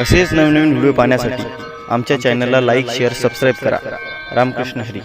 असेच नवनवीन व्हिडिओ पाहण्यासाठी आमच्या चॅनलला लाईक शेअर सबस्क्राईब करा. रामकृष्ण हरी